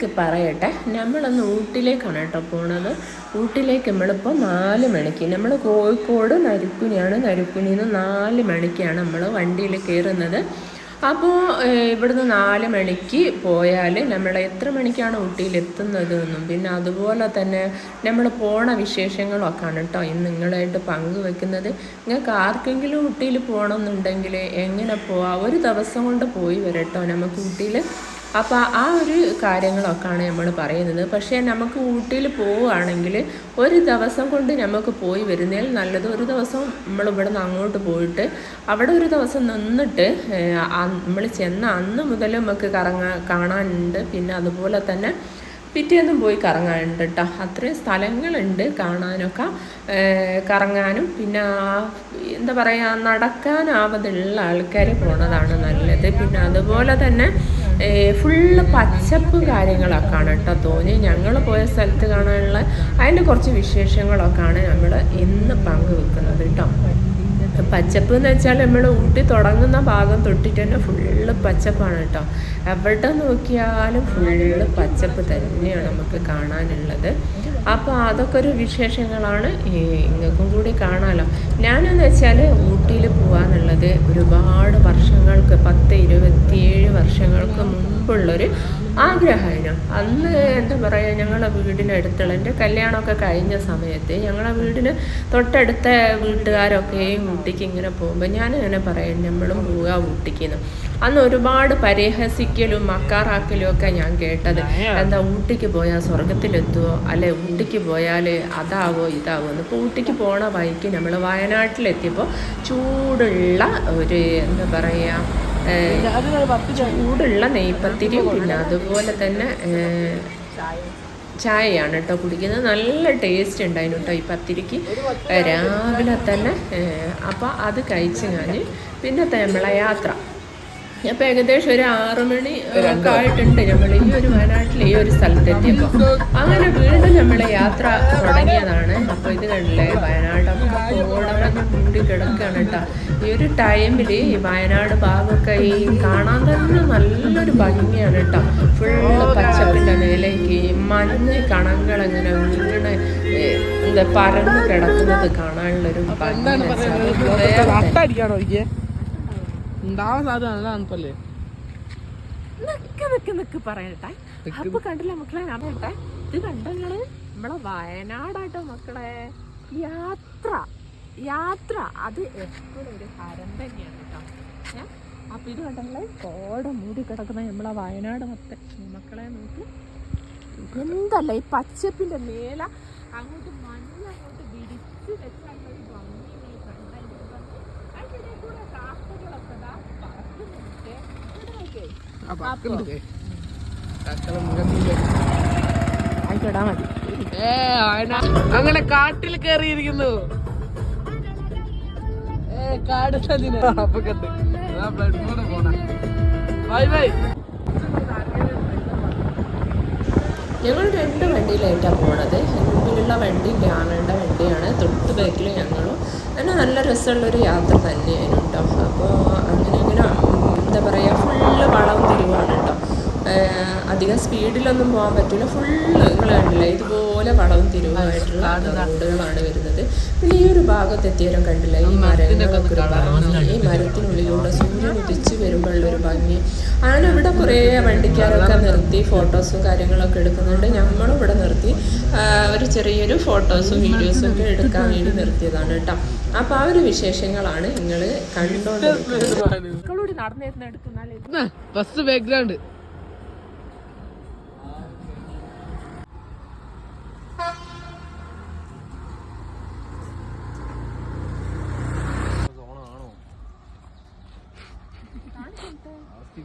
നിൽക്ക് പറയട്ടെ. നമ്മളൊന്ന് ഊട്ടിലേക്കാണ് കേട്ടോ പോണത്. ഊട്ടിലേക്ക് നമ്മളിപ്പോൾ നാല് മണിക്ക്. നമ്മൾ കോഴിക്കോട് നരുക്കുനിയാണ്. നരുക്കുനിയിൽ നിന്ന് നാല് മണിക്കാണ് നമ്മൾ വണ്ടിയിൽ കയറുന്നത് അപ്പോൾ ഇവിടുന്ന് നാല് മണിക്ക് പോയാൽ നമ്മൾ എത്ര മണിക്കാണ് ഊട്ടിയിൽ എത്തുന്നത് എന്നും. പിന്നെ അതുപോലെ തന്നെ നമ്മൾ പോണ വിശേഷങ്ങളൊക്കെയാണ് കേട്ടോ ഇന്ന് നിങ്ങളായിട്ട് പങ്കുവെക്കുന്നത്. നിങ്ങൾക്ക് ആർക്കെങ്കിലും ഊട്ടിയിൽ പോകണമെന്നുണ്ടെങ്കിൽ എങ്ങനെ പോവാം? ഒരു ദിവസം കൊണ്ട് പോയി വരട്ടോ. നമുക്ക് ഊട്ടിയിൽ അപ്പോൾ ആ ഒരു കാര്യങ്ങളൊക്കെയാണ് നമ്മൾ പറയുന്നത്. പക്ഷേ നമുക്ക് ഊട്ടിയിൽ പോവുകയാണെങ്കിൽ ഒരു ദിവസം കൊണ്ട് നമുക്ക് പോയി വരുന്നതിൽ നല്ലത് ഒരു ദിവസം നമ്മൾ ഇവിടെ നിന്ന് അങ്ങോട്ട് പോയിട്ട് അവിടെ ഒരു ദിവസം നിന്നിട്ട് നമ്മൾ ചെന്ന അന്ന് മുതൽ നമുക്ക് കറങ്ങാൻ കാണാനുണ്ട്. പിന്നെ അതുപോലെ തന്നെ പിറ്റേന്നും പോയി കറങ്ങാനുണ്ട് കേട്ടോ അത്രയും സ്ഥലങ്ങളുണ്ട് കാണാനൊക്കെ കറങ്ങാനും. പിന്നെ എന്താ പറയുക നടക്കാനാവതുള്ള ആൾക്കാർ പോണതാണ് നല്ലത്. പിന്നെ അതുപോലെ തന്നെ ഫുള്ള് പച്ചപ്പ് കാര്യങ്ങളൊക്കെയാണ് കേട്ടോ തോന്നി ഞങ്ങൾ പോയ സ്ഥലത്ത് കാണാനുള്ള അതിന്റെ കുറച്ച് വിശേഷങ്ങളൊക്കെയാണ് നമ്മൾ ഇന്ന് പങ്കുവെക്കുന്നത് കേട്ടോ. പച്ചപ്പ് എന്ന് വെച്ചാൽ നമ്മൾ ഊട്ടി തുടങ്ങുന്ന ഭാഗം തൊട്ടിട്ട് തന്നെ ഫുള്ള് പച്ചപ്പാണ് കേട്ടോ. എവിടെ നോക്കിയാലും ഫുള്ള് പച്ചപ്പ് തന്നെയാണ് നമുക്ക് കാണാനുള്ളത്. അപ്പോൾ അതൊക്കെ ഒരു വിശേഷങ്ങളാണ്. ഇങ്ങൾക്കും കൂടി കാണാമല്ലോ ഞാനെന്ന് വെച്ചാൽ ഊട്ടിയിൽ പോകാന്നുള്ളത് ഒരുപാട് വർഷങ്ങൾക്ക് പത്ത് ഇരുപത്തിയേഴ് വർഷങ്ങൾക്ക് മുമ്പുള്ളൊരു ആഗ്രഹമായിരുന്നു. അന്ന് എന്താ പറയുക ഞങ്ങളെ വീടിനടുത്തുള്ള എന്റെ കല്യാണമൊക്കെ കഴിഞ്ഞ സമയത്ത് ഞങ്ങളെ വീടിന് തൊട്ടടുത്ത വീട്ടുകാരൊക്കെയും ഊട്ടിക്ക് ഇങ്ങനെ പോകുമ്പോൾ ഞാനിങ്ങനെ പറയും നമ്മളും പോവുക ഊട്ടിക്ക് അന്ന് ഒരുപാട് പരിഹസിക്കലും മക്കാറാക്കലും ഒക്കെ ഞാൻ കേട്ടത്. എന്താ ഊട്ടിക്ക് പോയാൽ സ്വർഗത്തിലെത്തുവോ അല്ലെ ഊട്ടിക്ക് പോയാൽ അതാവോ ഇതാവോ? എന്ന് ഇപ്പോൾ ഊട്ടിക്ക് പോണ വഴിക്ക് നമ്മൾ വയനാട്ടിലെത്തിയപ്പോൾ ചൂടുള്ള ഒരു എന്താ പറയുക ചൂടുള്ള നെയ്പ്പത്തിരി പിന്നെ അതുപോലെ തന്നെ ചായയാണ് കേട്ടോ കുടിക്കുന്നത്. നല്ല ടേസ്റ്റ് ഉണ്ടായിരുന്നു കേട്ടോ ഈ പത്തിരിക്ക്. രാവിലെ തന്നെ അപ്പോൾ അത് കഴിച്ച് ഞാൻ പിന്നത്തെ നമ്മളെ യാത്ര. അപ്പോൾ ഏകദേശം ഒരു ആറു മണി ആയിട്ടുണ്ട്. നമ്മൾ ഈ ഒരു വയനാട്ടിലെ ഈ ഒരു സ്ഥലത്തെത്തിയപ്പോൾ അങ്ങനെ വീണ്ടും നമ്മളെ യാത്ര തുടങ്ങിയതാണ്. അപ്പൊ ഇത് കണ്ടില്ലേ വയനാടൊക്കെ കൂടി മൂടി കിടക്കുകയാണ് കേട്ടോ ഈ ഒരു ടൈമിൽ ഈ വയനാട് ഭാഗമൊക്കെ ഈ കാണാൻ തന്നെ നല്ലൊരു ഭംഗിയാണ് കേട്ടോ ഫുള്ള് പച്ചപ്പിന്റെ മേലേക്ക് മഞ്ഞ് കണങ്ങൾ ഇങ്ങനെ വീണ് എന്താ പരന്ന് കിടക്കുന്നത് കാണാനുള്ളൊരു ഭംഗി ഉണ്ടാവാൻ സാധ്യത നല്ല തണുപ്പല്ലേ നിക്ക് നിക്ക് നിക്ക് പറയട്ടെ. അപ്പൊ കണ്ടില്ല മക്കളെ പറയട്ടെ. ഇത് കണ്ടങ്ങൾ നമ്മളെ വയനാടാട്ടോ മക്കളെ. യാത്ര യാത്ര. അത് എപ്പോഴും ഒരു ഹരം തന്നെയാണ് കേട്ടോ. ഏ അപ്പൊ ഇത് കണ്ടങ്ങളെ കോട മൂടി കിടക്കുന്ന നമ്മളെ വയനാട് മൊത്തം. മക്കളെ നോക്ക്. എന്തല്ല ഈ പച്ചപ്പിന്റെ മേല അങ്ങോട്ട് മണ്ണിൽ അങ്ങോട്ട് വിരിച്ച് വെച്ചാൽ ഒരു ഭംഗി ഈ കണ്ടാൽ അതിന്റെ കൂടെ കാക്കകളൊക്കെ ദാ പറക്കുന്നുണ്ട് ഇവിടെ നോക്കേ ആ പക്കുണ്ട് കക്കള മുഖത്തില്ല ആയിക്കോടാ മതി ഏ വയനാ അങ്ങനെ കാട്ടിൽ കേറിയിരിക്കുന്നു. ഏ കാട് തന്നെ അപ്പൊ കണ്ട് പോണ. Bye bye. ഞങ്ങൾ രണ്ട് വണ്ടിയിലായിട്ടാണ് പോണത്. മുമ്പിലുള്ള വണ്ടി ഞാനുടെ വണ്ടിയാണ്. തൊട്ട് ബാക്കിൽ ഞങ്ങളും. അങ്ങനെ നല്ല രസമുള്ളൊരു യാത്ര തന്നെയായിരുന്നു കേട്ടോ അപ്പോൾ അങ്ങനെ ഇങ്ങനെ എന്താ പറയുക ഫുള്ള് വളവും തിരിവാണ് കേട്ടോ അധികം സ്പീഡിലൊന്നും പോകാൻ പറ്റില്ല ഫുള്ള് നിങ്ങൾ കണ്ടില്ല ഇതുപോലെ വളവും തിരുവായിട്ടുള്ള റോഡുകളാണ് വരുന്നത് പിന്നെ ഈ ഒരു ഭാഗത്ത് എത്തിയാലും കണ്ടില്ല ഈ മരങ്ങളൊക്കെ ഒരു ഭംഗി ഈ മരത്തിനുള്ളിലൂടെ സൂര്യൻ ഉദിച്ച് വരുമ്പോഴുള്ളൊരു ഭംഗി അങ്ങനെ ഇവിടെ കുറേ വണ്ടിക്കാരൊക്കെ നിർത്തി ഫോട്ടോസും കാര്യങ്ങളൊക്കെ എടുക്കുന്നുണ്ട് ഞങ്ങളും ഇവിടെ നിർത്തി ഒരു ചെറിയൊരു ഫോട്ടോസും വീഡിയോസും ഒക്കെ എടുക്കാൻ വേണ്ടി നിർത്തിയതാണ് കേട്ടോ അപ്പോൾ ആ ഒരു വിശേഷങ്ങളാണ് നിങ്ങൾ കണ്ടോണ്ട് ബസ് എടുക്കുന്നാലേ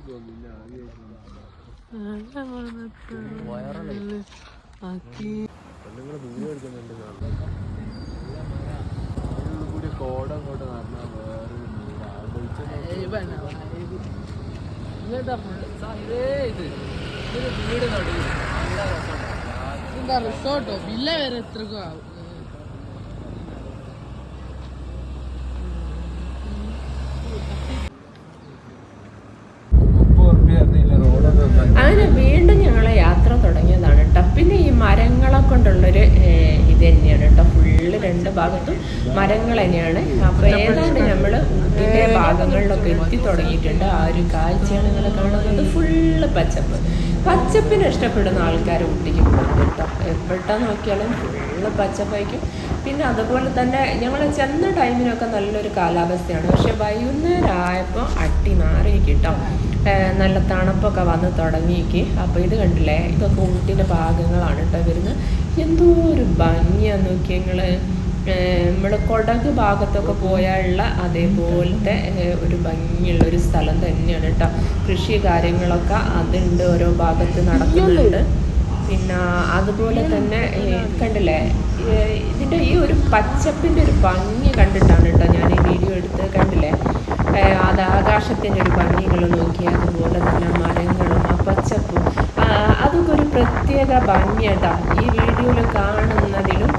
ബസ് ബാക്ക്ഗ്രൗണ്ട് എന്താ റിസോർട്ടോ വില്ല വരെ എത്രക്കും ആവും അങ്ങനെ വീണ്ടും ഞങ്ങളെ യാത്ര തുടങ്ങിയതാണ് കേട്ടോ പിന്നെ ഈ മരങ്ങളെ കൊണ്ടുള്ളൊരു ഏഹ്, ഇത് തന്നെയാണ് കേട്ടോ ഫുള്ള് രണ്ട് ഭാഗത്തും മരങ്ങൾ തന്നെയാണ്. അപ്പോൾ ഏതാണ്ട് നമ്മൾ ഊട്ടിന്റെ ഭാഗങ്ങളിലൊക്കെ എത്തി തുടങ്ങിയിട്ടുണ്ട്. ആ ഒരു കാഴ്ചയാണ് നിങ്ങൾ കാണുന്നത്. ഫുള്ള് പച്ചപ്പ്. പച്ചപ്പിനെ ഇഷ്ടപ്പെടുന്ന ആൾക്കാർ ഊട്ടിക്ക് പോകും കേട്ടോ. എപ്പോഴാ നോക്കിയാലും ഫുള്ള് പച്ചപ്പായിരിക്കും. പിന്നെ അതുപോലെ തന്നെ ഞങ്ങൾ ചെന്ന ടൈമിനൊക്കെ നല്ലൊരു കാലാവസ്ഥയാണ്. പക്ഷെ വൈകുന്നേരം ആയപ്പോൾ അട്ടി മാറി കേട്ടോ. നല്ല തണുപ്പൊക്കെ വന്ന് തുടങ്ങിയേക്ക്. അപ്പോൾ ഇത് കണ്ടില്ലേ? ഇതൊക്കെ ഊട്ടിന്റെ ഭാഗങ്ങളാണ് കേട്ടോ വരുന്നത്. എന്തോ ഒരു ഭംഗിയാന്ന് നോക്കി നിങ്ങൾ നമ്മൾ കൊടക് ഭാഗത്തൊക്കെ പോയാലുള്ള അതേപോലത്തെ ഒരു ഭംഗിയുള്ള ഒരു സ്ഥലം തന്നെയാണ് കേട്ടോ കൃഷി കാര്യങ്ങളൊക്കെ അതുണ്ട് ഓരോ ഭാഗത്ത് നടക്കുന്നുണ്ട്. പിന്നെ അതുപോലെ തന്നെ കണ്ടില്ലേ? ഇതിന്റെ ഈ ഒരു പച്ചപ്പിന്റെ ഒരു ഭംഗി കണ്ടിട്ടാണ് കേട്ടോ ഞാൻ ഈ വീഡിയോ എടുത്ത് കണ്ടില്ലേ? അത് ആകാശത്തിന്റെ ഒരു ഭംഗികൾ നോക്കി അതുപോലെ തന്നെ മരങ്ങളും ആ പച്ചപ്പും. അതൊക്കെ ഒരു പ്രത്യേക ഭംഗിയാട്ടാ ഈ വീഡിയോയിൽ കാണുന്നതിലും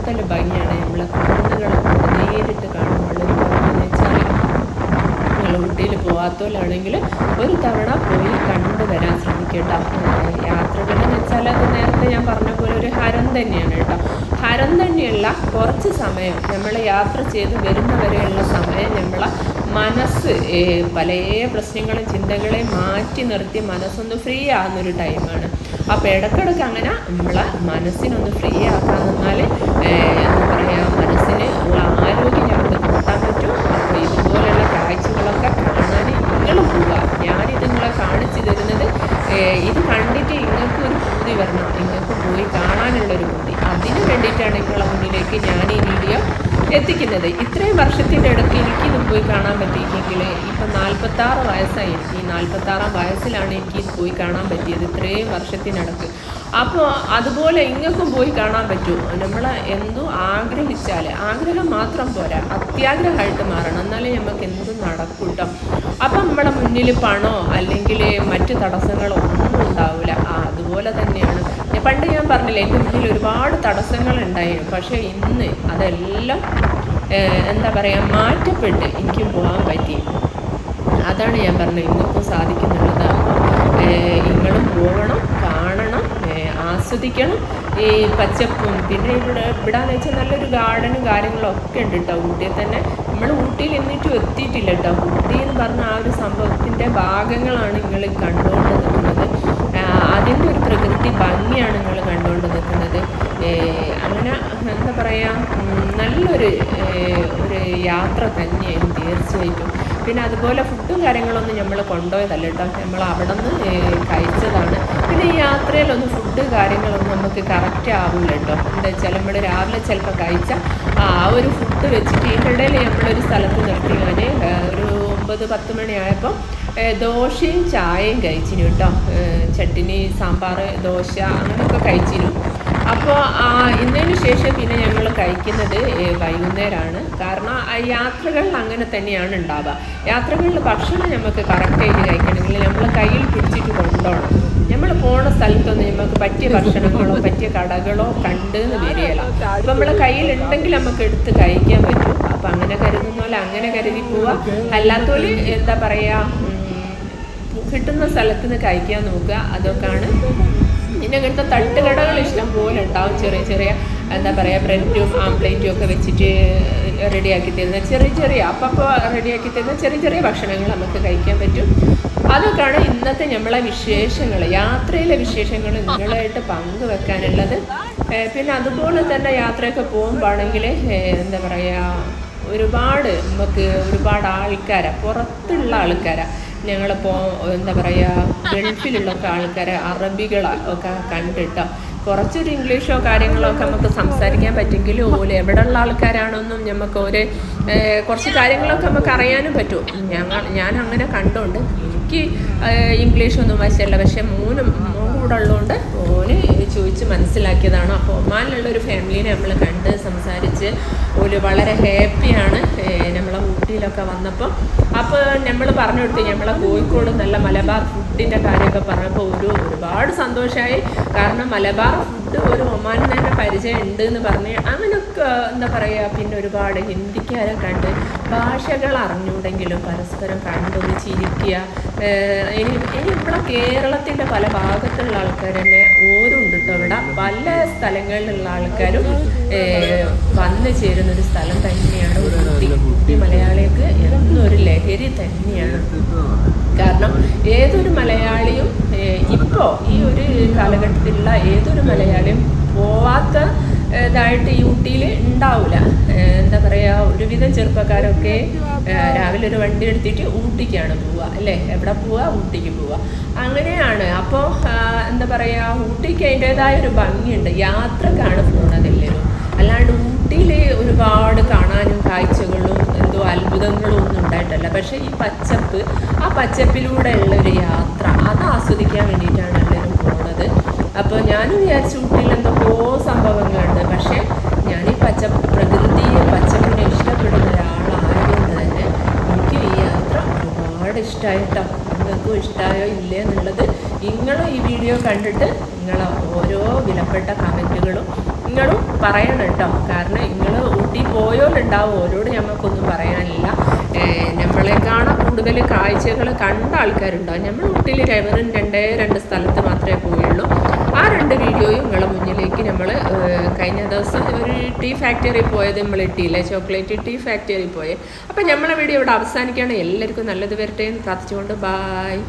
കൂടുതൽ ഭംഗിയാണ്. നമ്മളെ കുന്നുകളൊക്കെ നേരിട്ട് കാണുമ്പോൾ എന്ന് വെച്ചാൽ നിങ്ങൾ ഊട്ടിയിൽ പോകാത്തവരാണെങ്കിൽ ഒരു തവണ പോയി കണ്ടു വരാൻ ശ്രമിക്കട്ടോ. യാത്രകളെന്ന് വെച്ചാൽ അത് നേരത്തെ ഞാൻ പറഞ്ഞ പോലെ ഒരു ഹരം തന്നെയാണ് കേട്ടോ. ഹരം തന്നെയല്ല കുറച്ച് സമയം നമ്മൾ യാത്ര ചെയ്ത് വരുന്നവരെയുള്ള സമയം നമ്മളെ മനസ്സ് പല പ്രശ്നങ്ങളും ചിന്തകളെ മാറ്റി നിർത്തി മനസ്സൊന്ന് ഫ്രീ ആകുന്നൊരു ടൈമാണ് അപ്പോൾ ഇടയ്ക്കിടയ്ക്ക് അങ്ങനെ നമ്മളെ മനസ്സിനൊന്ന് ഫ്രീ ആക്കാൻ നിന്നാൽ എന്താ പറയുക മനസ്സിന് ഉള്ള ആരോഗ്യം ഞങ്ങൾക്ക് കൂട്ടാൻ പറ്റും. അപ്പോൾ ഇതുപോലെയുള്ള കാഴ്ചകളൊക്കെ കാണാൻ നിങ്ങൾ പോവുക. ഞാനിത് നിങ്ങളെ കാണിച്ചു തരുന്നത് ഇത് കണ്ടിട്ട് നിങ്ങൾക്ക് ഒരു ബുദ്ധി വരണം. നിങ്ങൾക്ക് പോയി കാണാനുള്ളൊരു ബുദ്ധി അതിന് വേണ്ടിയിട്ടാണ് നിങ്ങളെ മുന്നിലേക്ക് ഞാൻ ഈ വീഡിയോ എത്തിക്കുന്നത്. ഇത്രയും വർഷത്തിന്റെ ഇടയ്ക്ക് എനിക്കിത് പോയി കാണാൻ പറ്റിയില്ലെങ്കിൽ ഇപ്പം നാൽപ്പത്താറ് വയസ്സായി. എനിക്ക് ഈ നാൽപ്പത്താറാം വയസ്സിലാണ് എനിക്ക് പോയി കാണാൻ പറ്റിയത് ഇത്രയും വർഷത്തിനിടക്ക് അപ്പോൾ അതുപോലെ ഇങ്ങക്കും പോയി കാണാൻ പറ്റുമോ നമ്മൾ എന്തോ ആഗ്രഹിച്ചാൽ ആഗ്രഹം മാത്രം പോരാ. അത്യാഗ്രഹമായിട്ട് മാറണം. എന്നാലേ നമുക്ക് എന്തും നടക്കും കേട്ടോ അപ്പം നമ്മുടെ മുന്നിൽ പണോ അല്ലെങ്കിൽ മറ്റ് തടസ്സങ്ങളോ ഒന്നും ഉണ്ടാവില്ല. അതുപോലെ തന്നെയാണ് പണ്ട് ഞാൻ പറഞ്ഞില്ലേ എന്റെ മുന്നിൽ ഒരുപാട് തടസ്സങ്ങൾ ഉണ്ടായിരുന്നു പക്ഷേ ഇന്ന് അതെല്ലാം എന്താ പറയുക മാറ്റപ്പെട്ട് എനിക്ക് പോകാൻ പറ്റി. അതാണ് ഞാൻ പറഞ്ഞത് ഇന്നിപ്പോൾ സാധിക്കുന്നുള്ളത്. നിങ്ങളും പോകണം കാണണം ആസ്വദിക്കണം. ഈ പച്ചപ്പും പിന്നെ ഇവിടെ ഇവിടെ എന്ന് വെച്ചാൽ നല്ലൊരു ഗാർഡനും കാര്യങ്ങളും ഒക്കെ ഉണ്ട് കേട്ടോ. ഊട്ടിയിൽ തന്നെ നമ്മൾ ഊട്ടിയിൽ എന്നിട്ടും എത്തിയിട്ടില്ല കേട്ടോ. ഊട്ടി എന്ന് പറഞ്ഞ ആ ഒരു സംഭവത്തിന്റെ ഭാഗങ്ങളാണ് നിങ്ങൾ കണ്ടുകൊണ്ട് നിൽക്കുന്നത് അതിന്റെ ഒരു പ്രകൃതി ഭംഗിയാണ് നിങ്ങൾ കണ്ടുകൊണ്ട് നിൽക്കുന്നത്. അങ്ങനെ എന്താ പറയുക നല്ലൊരു ഒരു യാത്ര തന്നെയായിരുന്നു തീർച്ചയായിട്ടും. പിന്നെ അതുപോലെ ഫുഡും കാര്യങ്ങളൊന്നും നമ്മൾ കൊണ്ടുപോയതല്ല കേട്ടോ. നമ്മൾ അവിടെ നിന്ന് കഴിച്ചതാണ്. പിന്നെ ഈ യാത്രയിലൊന്നും ഫുഡ് കാര്യങ്ങളൊന്നും നമുക്ക് കറക്റ്റ് ആവില്ല കേട്ടോ. എന്താ വെച്ചാൽ നമ്മൾ രാവിലെ ചിലപ്പോൾ കഴിച്ച ആ ഒരു ഫുഡ് വെച്ചിട്ട് ഇതിന്റെ ഇടയിൽ നമ്മളൊരു സ്ഥലത്ത് നിർത്തി. ഞാൻ ഒരു ഒമ്പത് പത്ത് മണിയായപ്പോൾ ദോശയും ചായയും കഴിച്ചിന് കേട്ടോ. ചട്ടിനി സാമ്പാർ ദോശ അങ്ങനെയൊക്കെ കഴിച്ചിരുന്നു. അപ്പോൾ ഇന്നതിന് ശേഷം പിന്നെ ഞങ്ങൾ കഴിക്കുന്നത് വൈകുന്നേരമാണ് കാരണം യാത്രകളിൽ അങ്ങനെ തന്നെയാണ് ഉണ്ടാവുക. യാത്രകളിൽ ഭക്ഷണം നമുക്ക് കറക്റ്റായിട്ട് കഴിക്കണമെങ്കിൽ നമ്മൾ കയ്യിൽ പിടിച്ചിട്ട് കൊണ്ടുപോകണം നമ്മൾ പോണ സ്ഥലത്തൊന്നും നമുക്ക് പറ്റിയ ഭക്ഷണങ്ങളോ പറ്റിയ കടകളോ കണ്ട് എന്ന് വരികയില്ല. അപ്പം നമ്മളെ കയ്യിലുണ്ടെങ്കിൽ നമുക്ക് എടുത്ത് കഴിക്കാൻ പറ്റും. അപ്പം അങ്ങനെ കരുതുന്ന പോലെ അങ്ങനെ കരുതി പോവുക. അല്ലാത്തോൽ എന്താ പറയുക കിട്ടുന്ന സ്ഥലത്ത് നിന്ന് കഴിക്കാൻ നോക്കുക. അതൊക്കെയാണ് പിന്നെ അങ്ങനത്തെ തട്ടുകടകൾ ഇഷ്ടം പോലെ ഉണ്ടാവും ചെറിയ ചെറിയ എന്താ പറയുക ബ്രെഡും ആംപ്ലേറ്റും ഒക്കെ വെച്ചിട്ട് റെഡിയാക്കി തരുന്ന ചെറിയ ചെറിയ അപ്പപ്പോൾ റെഡിയാക്കി തരുന്ന ചെറിയ ചെറിയ ഭക്ഷണങ്ങൾ നമുക്ക് കഴിക്കാൻ പറ്റും. അതൊക്കെയാണ് ഇന്നത്തെ നമ്മളെ വിശേഷങ്ങൾ. യാത്രയിലെ വിശേഷങ്ങൾ നിങ്ങളായിട്ട് പങ്കുവെക്കാനുള്ളത്. പിന്നെ അതുപോലെ തന്നെ യാത്രയൊക്കെ പോകുമ്പോഴാണെങ്കിൽ എന്താ പറയുക ഒരുപാട് നമുക്ക് ഒരുപാട് ആൾക്കാരാണ് പുറത്തുള്ള ആൾക്കാരെ. ഞങ്ങളിപ്പോൾ എന്താ പറയുക ഗൾഫിലുള്ളൊക്കെ ആൾക്കാരെ അറബികളെ ഒക്കെ കണ്ടിട്ട് കുറച്ചൊരു ഇംഗ്ലീഷോ കാര്യങ്ങളോ ഒക്കെ നമുക്ക് സംസാരിക്കാൻ പറ്റുമെങ്കിലും ഓൽ എവിടെയുള്ള ആൾക്കാരാണെന്നും നമുക്ക് ഒരു കുറച്ച് കാര്യങ്ങളൊക്കെ നമുക്ക് അറിയാനും പറ്റും. ഞങ്ങൾ ഞാൻ അങ്ങനെ കണ്ടുകൊണ്ട് എനിക്ക് ഇംഗ്ലീഷൊന്നും വശമല്ല. പക്ഷെ മൂന്ന് കൂടെ ഉള്ളതുകൊണ്ട് ഓന് ചോദിച്ച് മനസ്സിലാക്കിയതാണ്. അപ്പോൾ ഒമാനിലുള്ള ഒരു ഫാമിലീനെ നമ്മൾ കണ്ട് സംസാരിച്ച് ഓൽ വളരെ ഹാപ്പിയാണ് നമ്മളെ ഊട്ടിയിലൊക്കെ വന്നപ്പോൾ അപ്പോൾ നമ്മൾ പറഞ്ഞു കൊടുത്തു നമ്മളെ കോഴിക്കോട് നല്ല മലബാർ ഫുഡിന്റെ കാര്യമൊക്കെ പറഞ്ഞപ്പോൾ ഒരു ഒരുപാട് സന്തോഷമായി കാരണം മലബാർ ഫുഡ് ഒരു ഒമാനിൽ തന്നെ പരിചയം ഉണ്ട് എന്ന് പറഞ്ഞ് അങ്ങനെയൊക്കെ എന്താ പറയുക പിന്നെ ഒരുപാട് ഹിന്ദിക്കാരെ കണ്ട് ഭാഷകൾ അറിഞ്ഞുണ്ടെങ്കിലും പരസ്പരം കണ്ടൊന്ന് ചിരിക്കുക. ഇനി ഇനി നമ്മളെ കേരളത്തിന്റെ പല ഭാഗത്തുള്ള ആൾക്കാർ തന്നെ ഓരുണ്ട് കേട്ടോ ഇവിടെ. പല സ്ഥലങ്ങളിലുള്ള ആൾക്കാരും വന്നു ചേരുന്ന ഒരു സ്ഥലം തന്നെയാണ് ഊട്ടി. ഊട്ടി എന്നൊരു എന്നും ഒരു ലഹരി തന്നെയാണ്. കാരണം ഏതൊരു മലയാളിയും ഇപ്പോൾ ഈ ഒരു കാലഘട്ടത്തിലുള്ള ഏതൊരു മലയാളിയും പോവാത്ത ഇതായിട്ട് യൂട്ടിയിൽ ഉണ്ടാവില്ല എന്താ പറയുക ഒരുവിധം ചെറുപ്പക്കാരൊക്കെ രാവിലെ ഒരു വണ്ടി എടുത്തിട്ട് ഊട്ടിക്കാണ് പോവുക അല്ലേ? എവിടെ പോവുക ഊട്ടിക്ക് പോവുക അങ്ങനെയാണ്. അപ്പോൾ എന്താ പറയുക ഊട്ടിക്ക് അതിന്റെതായ ഒരു ഭംഗിയുണ്ട്. യാത്രക്കാണ് എല്ലാവരും. അല്ലാണ്ട് ഊട്ടിയിൽ ഒരുപാട് കാണാനും കാഴ്ചകളും എന്തോ അത്ഭുതങ്ങളും ഒന്നും ഉണ്ടായിട്ടല്ല. പക്ഷേ ഈ പച്ചപ്പ് ആ പച്ചപ്പിലൂടെ ഉള്ള ഒരു യാത്ര അത് ആസ്വദിക്കാൻ വേണ്ടിയിട്ടാണ് എല്ലാവരും പോകുന്നത് അപ്പോൾ ഞാനും വിചാരിച്ചു ഊട്ടിയിൽ എന്തൊക്കെയോ സംഭവങ്ങളുണ്ട്. പച്ച പ്രകൃതിയെ പച്ചപ്പിനെ ഇഷ്ടപ്പെടുന്ന ഒരാളായതുകൊണ്ട് തന്നെ എനിക്ക് ഈ യാത്ര ഒരുപാട് ഇഷ്ടമായിട്ടോ നിങ്ങൾക്കും ഇഷ്ടമായോ ഇല്ലേ എന്നുള്ളത് നിങ്ങളും ഈ വീഡിയോ കണ്ടിട്ട് നിങ്ങൾ ഓരോ വിലപ്പെട്ട കമന്റുകളും നിങ്ങളും പറയണം കേട്ടോ കാരണം നിങ്ങൾ ഊട്ടി പോയോലുണ്ടാവും. ഓരോട് ഞമ്മക്കൊന്നും പറയാനില്ല. നമ്മളെ കൂടുതൽ കാഴ്ചകൾ കണ്ട ആൾക്കാരുണ്ടാവും നമ്മൾ ഊട്ടിയിൽ വെറും രണ്ടേ രണ്ട് സ്ഥലത്ത് മാത്രമേ പോയുള്ളൂ. ആ രണ്ട് വീഡിയോയും നിങ്ങളെ മുന്നിലേക്ക് നമ്മൾ കഴിഞ്ഞ ദിവസം ഒരു ടീ ഫാക്ടറി പോയത് നമ്മൾ ഇട്ടിയില്ലേ ചോക്ലേറ്റ് ടീ ഫാക്ടറി പോയത് അപ്പം നമ്മളെ വീഡിയോ ഇവിടെ അവസാനിക്കുകയാണ്. എല്ലാവർക്കും നല്ലത് വരട്ടെ എന്ന് പ്രാർത്ഥിച്ചുകൊണ്ട് ബായ്